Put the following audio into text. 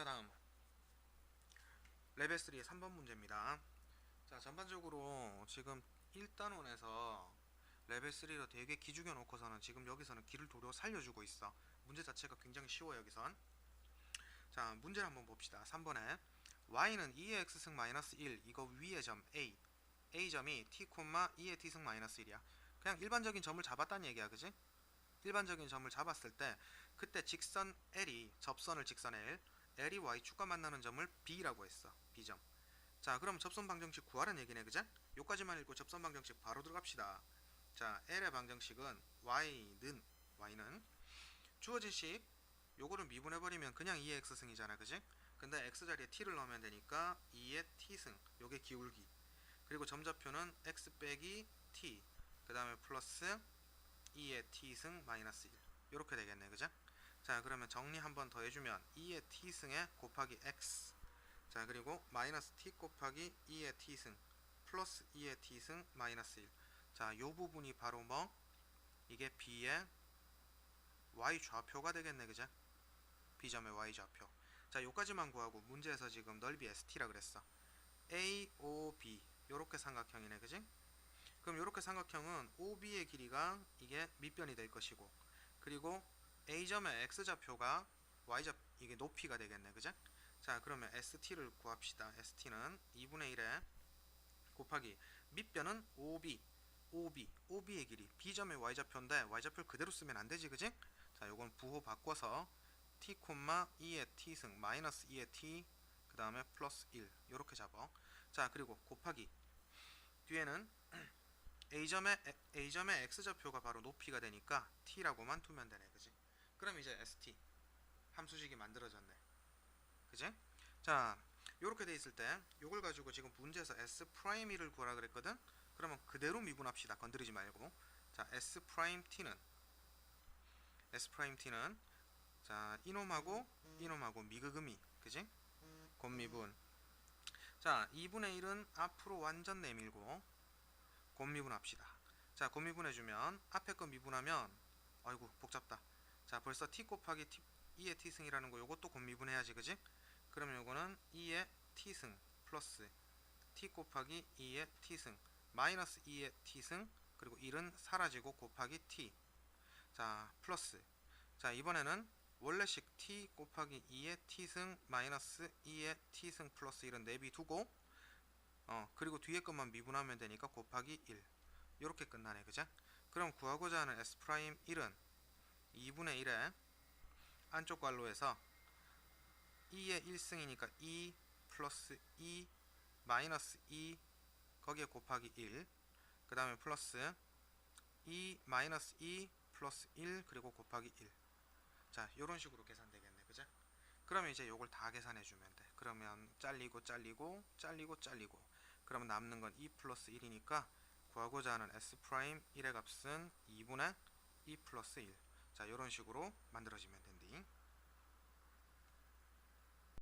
자 다음 레벨 3의 3번 문제입니다. 자 전반적으로 지금 1단원에서 레벨 3로 되게 기죽여 놓고서는 지금 여기서는 길을 도려 살려주고 있어. 문제 자체가 굉장히 쉬워 여기선. 자 문제를 한번 봅시다. 3번에 y는 2의 x승 마이너스 1 이거 위의 점 a a점이 t, 2의 t승 마이너스 1이야. 그냥 일반적인 점을 잡았다는 얘기야, 그지? 일반적인 점을 잡았을 때 그때 직선 L이 접선을 직선 L, L이 Y축과 만나는 점을 B라고 했어. B점. 자, 그럼 접선 방정식 구하라는 얘기네, 그죠? 요까지만 읽고 접선 방정식 바로 들어갑시다. 자, L의 방정식은 Y는 Y는 주어진 식 요거를 미분해버리면 그냥 2의 X승이잖아, 그지? 근데 X 자리에 T를 넣으면 되니까 2의 T승, 요게 기울기. 그리고 점좌표는 X 빼기 T, 그 다음에 플러스 2의 t승 마이너스 1 이렇게 되겠네 그죠? 자 그러면 정리 한 번 더 해주면 2의 t승에 곱하기 x. 자 그리고 마이너스 t 곱하기 2의 t승 플러스 2의 t승 마이너스 1 자 요 부분이 바로 뭐? 이게 b의 y 좌표가 되겠네 그죠? b점의 y 좌표. 자 요까지만 구하고 문제에서 지금 넓이 st라 그랬어. A, o, b. 요렇게 삼각형이네 그지? 그럼 이렇게 삼각형은 OB의 길이가 이게 밑변이 될 것이고 그리고 A점의 X좌표가 Y좌 이게 높이가 되겠네 그죠? 자 그러면 ST를 구합시다 ST는 2분의 1에 곱하기 밑변은 OB OB OB의 길이 B점의 Y좌표인데 Y좌표를 그대로 쓰면 안 되지 그지? 자 요건 부호 바꿔서 T, 2의 T승 마이너스 2의 T 그 다음에 플러스 1 요렇게 잡아 자 그리고 곱하기 뒤에는 A점의 A점의 x좌표가 바로 높이가 되니까 t라고만 두면 되네. 그지? 그럼 이제 st 함수식이 만들어졌네. 그지? 자, 요렇게 돼 있을 때 요걸 가지고 지금 문제에서 s 프라임 1을 구하라 그랬거든. 그러면 그대로 미분합시다. 건드리지 말고. 자, s 프라임 t는 s 프라임 t는 자, 이놈하고 이놈하고 미그금이. 그지? 곱미분. 자, 2분의 1은 앞으로 완전 내밀고 곱미분 합시다. 자, 곱미분 해주면 앞에 거 미분하면 아이고 복잡다. 자, 벌써 t 곱하기 t, 2의 t승이라는 거 요것도 곱미분 해야지, 그지? 그러면 요거는 2의 t승 플러스 t 곱하기 2의 t승 마이너스 2의 t승 그리고 1은 사라지고 곱하기 t 자, 플러스 자, 이번에는 원래식 t 곱하기 2의 t승 마이너스 2의 t승 플러스 1은 내비 두고 어 그리고 뒤에 것만 미분하면 되니까 곱하기 1 이렇게 끝나네 그죠? 그럼 구하고자 하는 s 프라임 1은 2분의 1에 안쪽 괄호에서 2의 1승이니까 2 플러스 2 마이너스 2 거기에 곱하기 1 그 다음에 플러스 2 마이너스 2 플러스 1 그리고 곱하기 1 자, 요런 식으로 계산되겠네. 그죠? 그러면 이제 요걸 다 계산해 주면 돼. 그러면 잘리고 잘리고 잘리고 잘리고 그러면 남는 건 2 플러스 1이니까 구하고자 하는 s 프라임 1의 값은 2분의 2 플러스 1. 자 이런 식으로 만들어지면 된디.